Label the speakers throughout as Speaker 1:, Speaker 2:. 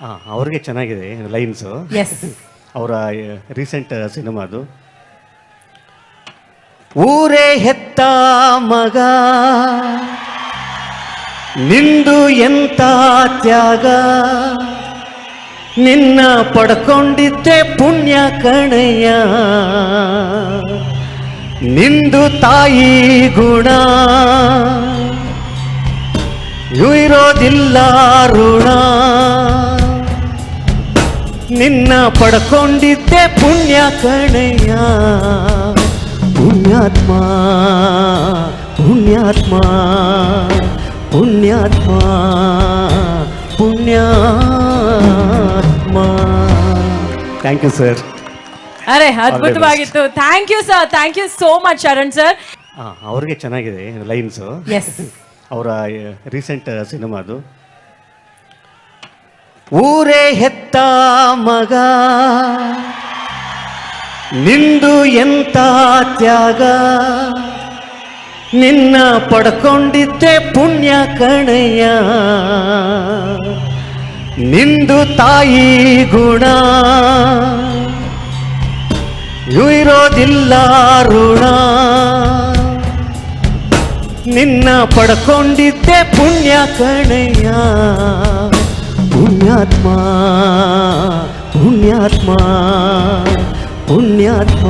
Speaker 1: ಹಾಂ ಅವ್ರಿಗೆ ಚೆನ್ನಾಗಿದೆ ಲೈನ್ಸು.
Speaker 2: ಎಸ್
Speaker 1: ಅವರ ರೀಸೆಂಟ್ ಸಿನಿಮಾ ಅದು ಊರೇ ಹೆತ್ತ ಮಗ ನಿಂದು ಎಂತ ತ್ಯಾಗ? ನಿನ್ನ ಪಡ್ಕೊಂಡಿದ್ದೆ ಪುಣ್ಯ ಕಣಯ್ಯ. ನಿಂದು ತಾಯಿ ಗುಣ ಇರೋದಿಲ್ಲ ಋಣ ನಿನ್ನ ಪಡ್ಕೊಂಡಿದ್ದೆ ಪುಣ್ಯ ಕಣಯ್ಯ. ಪುಣ್ಯಾತ್ಮ ಪುಣ್ಯಾತ್ಮ ಪುಣ್ಯಾತ್ಮ ಪುಣ್ಯಾತ್ಮ. ಥ್ಯಾಂಕ್ ಯು ಸರ್
Speaker 2: ಅರೆ ಅದ್ಭುತವಾಗಿತ್ತು. Thank you sir thank you so much Sharan sir
Speaker 1: ಅವ್ರಿಗೆ ಚೆನ್ನಾಗಿದೆ ಲೈನ್ಸು
Speaker 2: ಎಸ್
Speaker 1: ಅವರ ರೀಸೆಂಟ್ ಸಿನಿಮಾ ಅದು. ಊರೇ ಹೆತ್ತ ಮಗ. ನಿಂದು ಎಂತ ತ್ಯಾಗ? ನಿನ್ನ ಪಡ್ಕೊಂಡಿದ್ದೆ ಪುಣ್ಯ ಕಣಯ್ಯ. ನಿಂದು ತಾಯಿ ಗುಣ. ಇರೋದಿಲ್ಲ ಋಣ. ನಿನ್ನ ಪಡ್ಕೊಂಡಿದ್ದೆ ಪುಣ್ಯ ಕಣಯ್ಯ. ಪುಣ್ಯಾತ್ಮ ಪುಣ್ಯಾತ್ಮ ಪುಣ್ಯಾತ್ಮ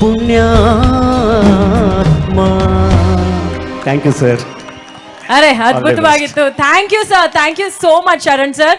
Speaker 1: ಪುಣ್ಯಾತ್ಮ ಥ್ಯಾಂಕ್ ಯು ಸರ್
Speaker 2: ಅರೆ ಅದ್ಭುತವಾಗಿತ್ತು thank you sir thank you so much Sharan sir